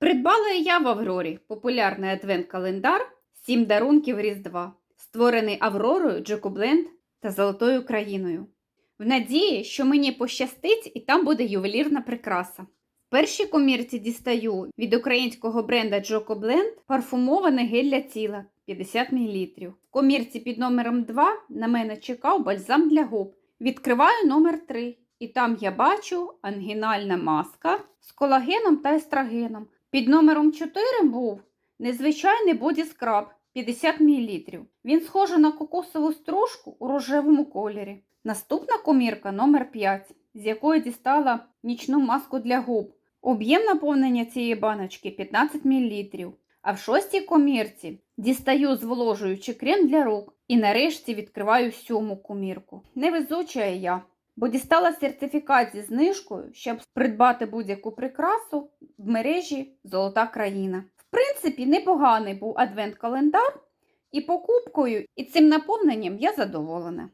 Придбала я в Аврорі популярний адвент-календар «Сім дарунків Різдва, створений Авророю, Джекобленд та Золотою країною. В надії, що мені пощастить і там буде ювелірна прикраса. В першій комірці дістаю від українського бренда Джокобленд парфумований гель для тіла 50 мл. В комірці під номером 2 на мене чекав бальзам для губ. Відкриваю номер 3 і там я бачу ангінальна маска з колагеном та естрагеном. Під номером 4 був незвичайний боді-скраб 50 мл. Він схожий на кокосову стружку у рожевому кольорі. Наступна комірка номер 5, з якої дістала нічну маску для губ. Об'єм наповнення цієї баночки 15 мл. А в шостій комірці дістаю зволожуючий крем для рук і нарешті відкриваю сьому комірку. Невезуча я, бо дістала сертифікат зі знижкою, щоб придбати будь-яку прикрасу в мережі Золота країна. В принципі, непоганий був адвент-календар, і покупкою, і цим наповненням я задоволена.